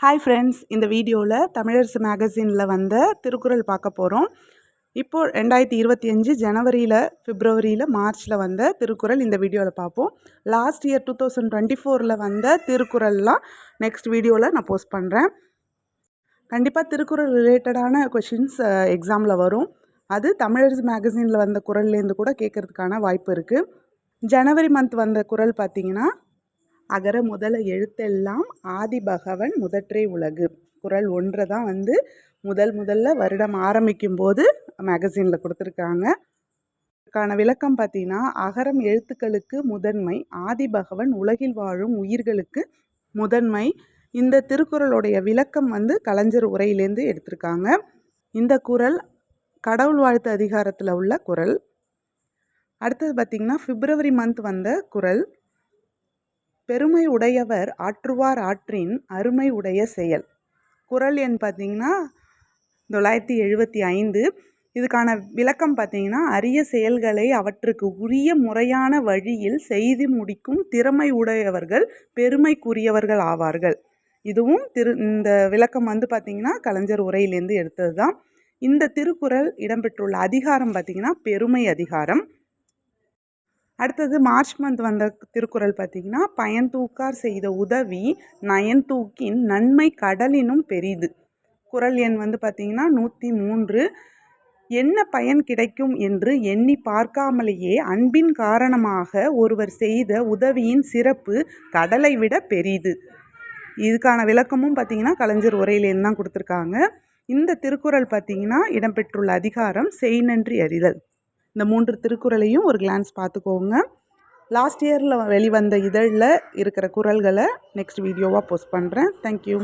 Hi friends இந்த வீடியோவில் தமிழரசு மேகசினில் வந்த திருக்குறள் பார்க்க போகிறோம் இப்போது ரெண்டாயிரத்தி இருபத்தி அஞ்சு ஜனவரியில் பிப்ரவரியில் மார்ச்சில் வந்த திருக்குறள் இந்த வீடியோவில் பார்ப்போம். Last year two thousand twenty ஃபோரில் வந்த திருக்குறள்லாம் நெக்ஸ்ட் வீடியோவில் நான் போஸ்ட் பண்ணுறேன் கண்டிப்பாக திருக்குறள் ரிலேட்டடான கொஷின்ஸ் எக்ஸாமில் வரும். அது தமிழரசு மேகசினில் வந்த குரல்லேருந்து கூட கேட்குறதுக்கான வாய்ப்பு இருக்குது ஜனவரி மந்த் வந்த குரல் பார்த்திங்கன்னா அகர முதல எழுத்தெல்லாம் ஆதி பகவன் முதற்றே உலகு. குரல் ஒன்றை தான் வந்து முதல் முதல்ல வருடம் ஆரம்பிக்கும் போது மேகசினில் கொடுத்துருக்காங்க. அதுக்கான விளக்கம் பார்த்தீங்கன்னா அகரம் எழுத்துக்களுக்கு முதன்மை ஆதி பகவன் உலகில் வாழும் உயிர்களுக்கு முதன்மை. இந்த திருக்குறளுடைய விளக்கம் வந்து கலைஞர் உரையிலேருந்து எடுத்திருக்காங்க. இந்த குரல் கடவுள் வாழ்த்து அதிகாரத்தில் உள்ள குரல். அடுத்தது பார்த்திங்கன்னா பிப்ரவரி மந்த் வந்த குரல். பெருமை உடையவர் ஆற்றுவார் ஆற்றின் அருமை உடைய செயல். குரல் எண் பார்த்திங்கன்னா தொள்ளாயிரத்தி எழுபத்தி ஐந்து. இதுக்கான விளக்கம் பார்த்திங்கன்னா அரிய செயல்களை அவற்றுக்கு உரிய முறையான வழியில் செய்து முடிக்கும் திறமை உடையவர்கள் பெருமைக்குரியவர்கள் ஆவார்கள். இதுவும் திரு இந்த விளக்கம் வந்து பார்த்திங்கன்னா கலைஞர் உரையிலேருந்து எடுத்தது தான் இந்த திருக்குறள் இடம்பெற்றுள்ள அதிகாரம் பார்த்திங்கன்னா பெருமை அதிகாரம். அடுத்தது மார்ச் மந்த் வந்த திருக்குறள் பார்த்திங்கன்னா பயன்தூக்கார் செய்த உதவி நயன்தூக்கின் நன்மை கடலினும் பெரிது. குரல் எண் வந்து பார்த்திங்கன்னா நூற்றி மூன்று. என்ன பயன் கிடைக்கும் என்று எண்ணி பார்க்காமலேயே அன்பின் காரணமாக ஒருவர் செய்த உதவியின் சிறப்பு கடலை விட பெரிது. இதுக்கான விளக்கமும் பார்த்திங்கன்னா கலைஞர் உரையிலேருந்து தான் கொடுத்துருக்காங்க. இந்த திருக்குறள் பார்த்திங்கன்னா இடம்பெற்றுள்ள அதிகாரம் செய் நன்றி அறிதல் இந்த மூன்று திருக்குறளையும் ஒரு கிளான்ஸ் பார்த்துக்கோங்க. லாஸ்ட் இயரில் வெளிவந்த இதழில் இருக்கிற குரல்களை நெக்ஸ்ட் வீடியோவாக போஸ்ட் பண்ணுறேன் தேங்க்யூ